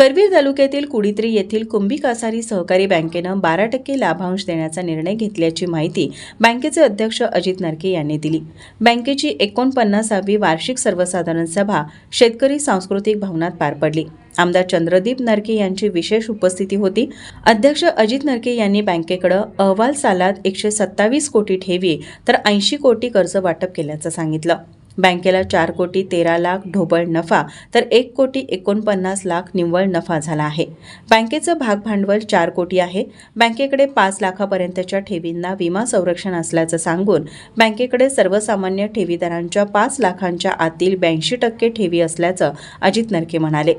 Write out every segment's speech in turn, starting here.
करवीर तालुक्यातील कुडित्री येथील कुंभी कासारी सहकारी बँकेनं बारा टक्के लाभांश देण्याचा निर्णय घेतल्याची माहिती बँकेचे अध्यक्ष अजित नरके यांनी दिली. बँकेची एकोणपन्नासावी वार्षिक सर्वसाधारण सभा शेतकरी सांस्कृतिक भवनात पार पडली. आमदार चंद्रदीप नरके यांची विशेष उपस्थिती होती. अध्यक्ष अजित नरके यांनी बँकेकडे अहवाल सालात एकशे सत्तावीस कोटी ठेवी तर ऐंशी कोटी कर्ज वाटप केल्याचं सांगितलं. बँकेला चार कोटी तेरा लाख ढोबळ नफा तर एक कोटी एकोणपन्नास लाख निव्वळ नफा झाला आहे. बँकेचं भागभांडवल चार कोटी आहे. बँकेकडे पाच लाखापर्यंतच्या ठेवींना विमा संरक्षण असल्याचं सांगून बँकेकडे सर्वसामान्य ठेवीदारांच्या पाच लाखांच्या आतील ब्याऐंशी टक्के ठेवी असल्याचं अजित नरके म्हणाले.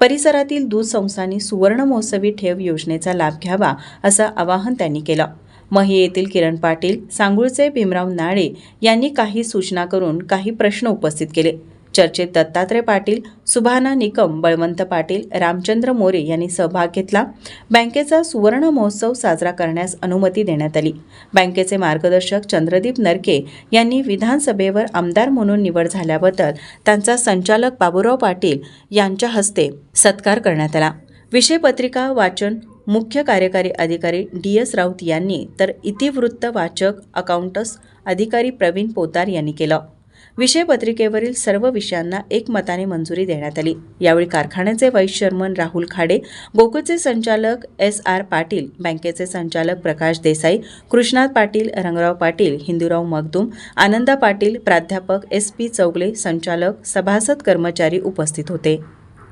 परिसरातील दूध संस्थांनी सुवर्ण महोत्सवी ठेव योजनेचा लाभ घ्यावा असं आवाहन त्यांनी केलं. मही येथील किरण पाटील सांगूळचे भीमराव नाळे यांनी काही सूचना करून काही प्रश्न उपस्थित केले. चर्चेत दत्तात्रय पाटील सुभाना निकम बळवंत पाटील रामचंद्र मोरे यांनी सहभाग घेतला. बँकेचा सुवर्ण महोत्सव साजरा करण्यास अनुमती देण्यात आली. बँकेचे मार्गदर्शक चंद्रदीप नरके यांनी विधानसभेवर आमदार म्हणून निवड झाल्याबद्दल त्यांचा संचालक बाबूराव पाटील यांच्या हस्ते सत्कार करण्यात आला. विषयपत्रिका वाचन मुख्य कार्यकारी अधिकारी डी एस राऊत यांनी तर इतिवृत्त वाचक अकाउंटस अधिकारी प्रवीण पोतार यांनी केलं. विषयपत्रिकेवरील सर्व विषयांना एकमताने मंजुरी देण्यात आली. यावेळी कारखान्याचे व्हाईस चेअरमन राहुल खाडे बोकोचे संचालक एस आर पाटील बँकेचे संचालक प्रकाश देसाई कृष्णात पाटील रंगराव पाटील हिंदूराव मगदूम आनंदा पाटील प्राध्यापक एस पी चौगले संचालक सभासद कर्मचारी उपस्थित होते.